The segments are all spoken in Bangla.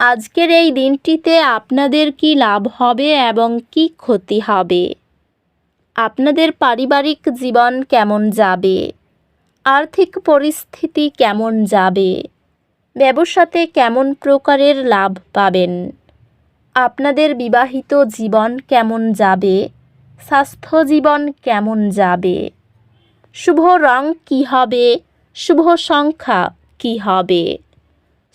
আজকের এই দিনটিতে আপনাদের কি লাভ হবে এবং কি ক্ষতি হবে? আপনাদের পারিবারিক জীবন কেমন যাবে? আর্থিক পরিস্থিতি কেমন যাবে? ব্যবসাতে কেমন প্রকারের লাভ পাবেন? আপনাদের বিবাহিত জীবন কেমন যাবে? স্বাস্থ্য জীবন কেমন যাবে? শুভ রং কী হবে? শুভ সংখ্যা কী হবে?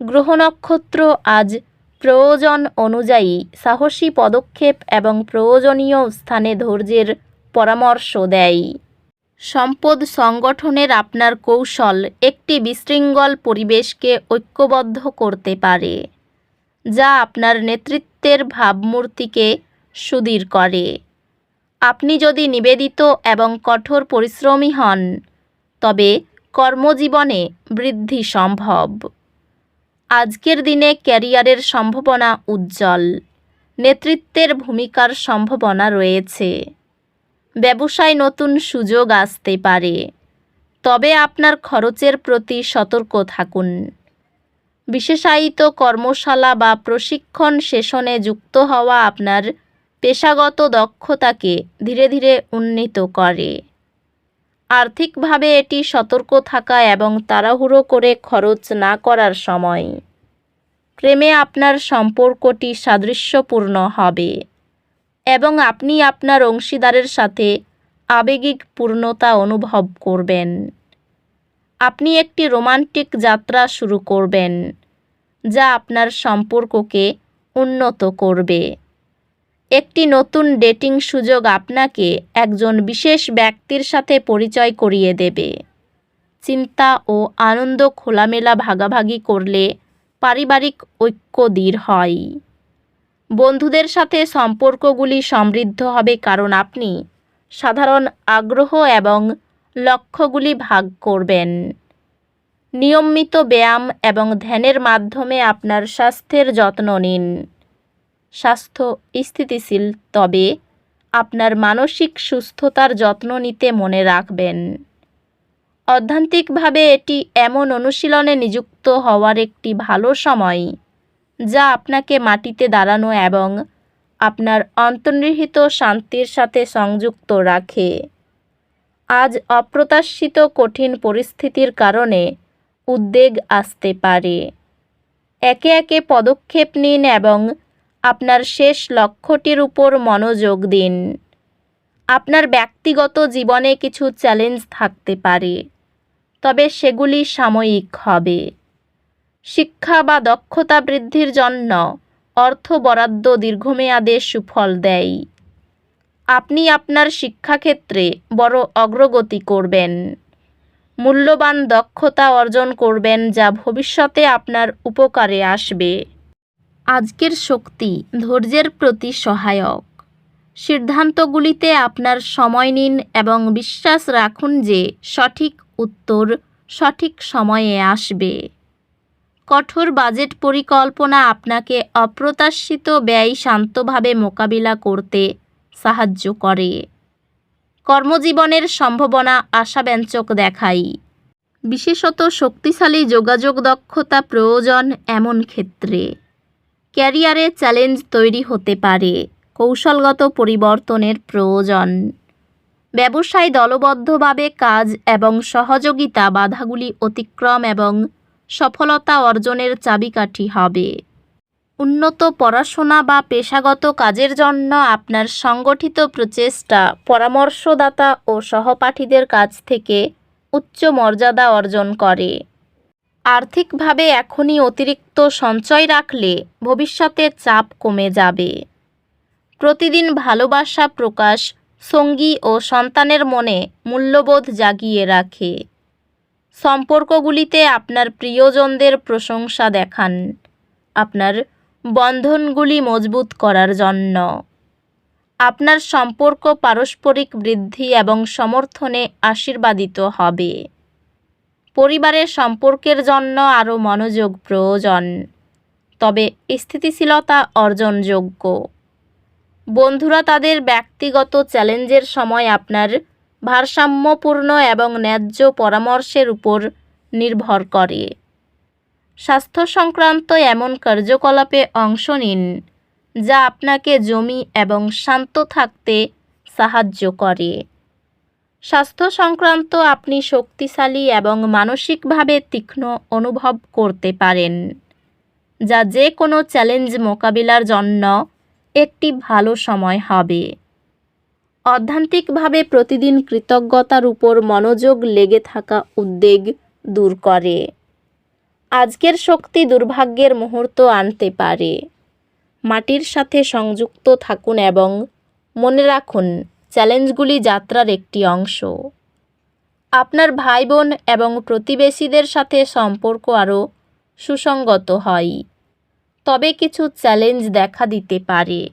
গ্রহ নক্ষত্র আজ প্রয়োজন অনুযায়ী সাহসী পদক্ষেপ এবং প্রয়োজনীয় স্থানে ধৈর্যের পরামর্শ দেয়। সম্পদ সংগঠনের আপনার কৌশল একটি বিশৃঙ্খল পরিবেশকে ঐক্যবদ্ধ করতে পারে, যা আপনার নেতৃত্বের ভাবমূর্তিকে সুদীর করে। আপনি যদি নিবেদিত এবং কঠোর পরিশ্রমী হন, তবে কর্মজীবনে বৃদ্ধি সম্ভব। আজকের দিনে ক্যারিয়ারের সম্ভাবনা উজ্জ্বল। নেতৃত্বের ভূমিকার সম্ভাবনা রয়েছে। ব্যবসায় নতুন সুযোগ আসতে পারে। তবে আপনার খরচের প্রতি সতর্ক থাকুন। বিশেষায়িত কর্মশালা বা প্রশিক্ষণ সেশনে যুক্ত হওয়া আপনার পেশাগত দক্ষতাকে ধীরে ধীরে উন্নীত করে। আর্থিকভাবে এটি সতর্ক থাকা এবং তাড়াহুড়ো করে খরচ না করার সময়। প্রেমে আপনার সম্পর্কটি সাদৃশ্যপূর্ণ হবে এবং আপনি আপনার অংশীদারের সাথে আবেগিক পূর্ণতা অনুভব করবেন। আপনি একটি রোমান্টিক যাত্রা শুরু করবেন, যা আপনার সম্পর্ককে উন্নত করবে। একটি নতুন ডেটিং সুযোগ আপনাকে একজন বিশেষ ব্যক্তির সাথে পরিচয় করিয়ে দেবে। চিন্তা ও আনন্দ খোলামেলা ভাগাভাগি করলে পারিবারিক ঐক্য দৃঢ় হয়। বন্ধুদের সাথে সম্পর্কগুলি সমৃদ্ধ হবে কারণ আপনি সাধারণ আগ্রহ এবং লক্ষ্যগুলি ভাগ করবেন। নিয়মিত ব্যায়াম এবং ধ্যানের মাধ্যমে আপনার স্বাস্থ্যের যত্ন নিন। স্বাস্থ্য স্থিতিশীল, তবে আপনার মানসিক সুস্থতার যত্ন নিতে মনে রাখবেন। অধ্যান্তিকভাবে এটি এমন অনুশীলনে নিযুক্ত হওয়ার একটি ভালো সময়, যা আপনাকে মাটিতে দাঁড়ানো এবং আপনার অন্তর্নিহিত শান্তির সাথে সংযুক্ত রাখে। আজ অপ্রত্যাশিত কঠিন পরিস্থিতির কারণে উদ্বেগ আসতে পারে। একে একে পদক্ষেপ নিন এবং আপনার শেষ লক্ষ্যটির উপর মনোযোগ দিন। আপনার ব্যক্তিগত জীবনে কিছু চ্যালেঞ্জ থাকতে পারে, তবে সেগুলি সাময়িক হবে। শিক্ষা বা দক্ষতা বৃদ্ধির জন্য অর্থ বরাদ্দ দীর্ঘমেয়াদে সুফল দেয়। আপনি আপনার শিক্ষাক্ষেত্রে বড় অগ্রগতি করবেন। মূল্যবান দক্ষতা অর্জন করবেন যা ভবিষ্যতে আপনার উপকারে আসবে। আজকের শক্তি ধৈর্যের প্রতি সহায়ক। সিদ্ধান্তগুলিতে আপনার সময় নিন এবং বিশ্বাস রাখুন যে সঠিক উত্তর সঠিক সময়ে আসবে। কঠোর বাজেট পরিকল্পনা আপনাকে অপ্রত্যাশিত ব্যয় শান্তভাবে মোকাবিলা করতে সাহায্য করে। কর্মজীবনের সম্ভাবনা আশাব্যঞ্জক দেখাই। বিশেষত শক্তিশালী যোগাযোগ দক্ষতা প্রয়োজন এমন ক্ষেত্রে। ক্যারিয়ারে চ্যালেঞ্জ তৈরি হতে পারে। কৌশলগত পরিবর্তনের প্রয়োজন। ব্যবসায় দলবদ্ধভাবে কাজ এবং সহযোগিতা বাধাগুলি অতিক্রম এবং সফলতা অর্জনের চাবিকাঠি হবে। উন্নত পড়াশোনা বা পেশাগত কাজের জন্য আপনার সংগঠিত প্রচেষ্টা পরামর্শদাতা ও সহপাঠীদের কাছ থেকে উচ্চ মর্যাদা অর্জন করে। আর্থিকভাবে এখনই অতিরিক্ত সঞ্চয় রাখলে ভবিষ্যতে চাপ কমে যাবে। প্রতিদিন ভালোবাসা প্রকাশ সঙ্গী ও সন্তানের মনে মূল্যবোধ জাগিয়ে রাখে। সম্পর্কগুলিতে আপনার প্রিয়জনদের প্রশংসা দেখান। আপনার বন্ধনগুলি মজবুত করার জন্য। আপনার সম্পর্ক পারস্পরিক বৃদ্ধি এবং সমর্থনে আশীর্বাদিত হবে। পরিবারের সম্পর্কের জন্য আরও মনোযোগ প্রয়োজন। তবে স্থিতিশীলতা অর্জনযোগ্য। বন্ধুরা, তাদের ব্যক্তিগত চ্যালেঞ্জের সময় আপনার ভারসাম্যপূর্ণ এবং ন্যায্য পরামর্শের উপর নির্ভর করে। স্বাস্থ্য সংক্রান্ত এমন কার্যকলাপে অংশ নিন, যা আপনাকে জমি এবং শান্ত থাকতে সাহায্য করে। স্বাস্থ্য সংক্রান্ত আপনি শক্তিশালী এবং মানসিকভাবে তীক্ষ্ণ অনুভব করতে পারেন, যা যে কোনো চ্যালেঞ্জ মোকাবিলার জন্য একটি ভালো সময় হবে। অধ্যান্তিকভাবে প্রতিদিন কৃতজ্ঞতার উপর মনোযোগ লেগে থাকা উদ্বেগ দূর করে। আজকের শক্তি দুর্ভাগ্যের মুহূর্ত আনতে পারে। মাটির সাথে সংযুক্ত থাকুন এবং মনে রাখুন চ্যালেঞ্জগুলি যাত্রার একটি অংশ। আপনার ভাই বোন এবং প্রতিবেশীদের সাথে সম্পর্ক আরও সুসংগত হয়। তবে কিছু চ্যালেঞ্জ দেখা দিতে পারে।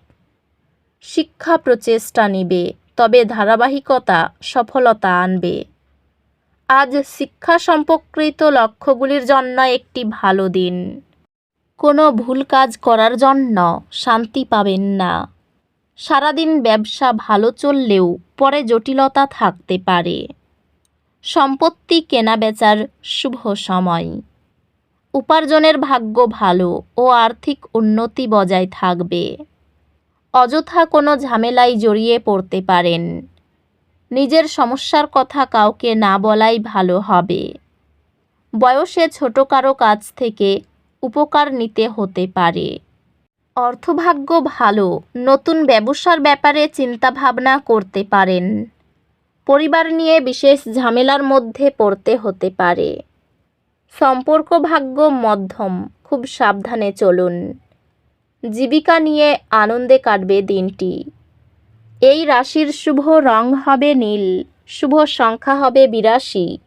শিক্ষা প্রচেষ্টা নিবে, তবে ধারাবাহিকতা সফলতা আনবে। আজ শিক্ষা সম্পর্কিত লক্ষ্যগুলির জন্য একটি ভালো দিন। কোনো ভুল কাজ করার জন্য শান্তি পাবেন না। সারাদিন ব্যবসা ভালো চললেও পরে জটিলতা থাকতে পারে। সম্পত্তি কেনাবেচার শুভ সময়। উপার্জনের ভাগ্য ভালো ও আর্থিক উন্নতি বজায় থাকবে। অযথা কোনো ঝামেলায় জড়িয়ে পড়তে পারেন। নিজের সমস্যার কথা কাউকে না বলাই ভালো হবে। বয়সে ছোট কারও কাছ থেকে উপকার নিতে হতে পারে। অর্থভাগ্য ভালো, নতুন ব্যবসার ব্যাপারে চিন্তাভাবনা করতে পারেন। পরিবার নিয়ে বিশেষ ঝামেলার মধ্যে পড়তে হতে পারে। সম্পর্ক ভাগ্য মধ্যম, খুব সাবধানে চলুন। জীবিকা নিয়ে আনন্দে কাটবে দিনটি। এই রাশির শুভ রং হবে নীল, শুভ সংখ্যা হবে বিরাশি,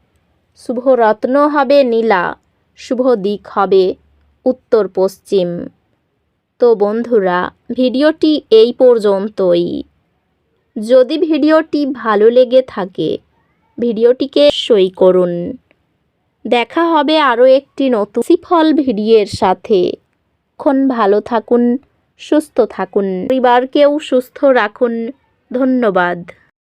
শুভ রত্ন হবে নীলা, শুভ দিক হবে উত্তর পশ্চিম। তো বন্ধুরা, ভিডিওটি এই পর্যন্তই। যদি ভিডিওটি ভালো লেগে থাকে, ভিডিওটিকে সই করুন। দেখা হবে আরও একটি নতুন সিফল ভিডিওর সাথে। ক্ষণ ভালো থাকুন, সুস্থ থাকুন, পরিবারকেও সুস্থ রাখুন। ধন্যবাদ।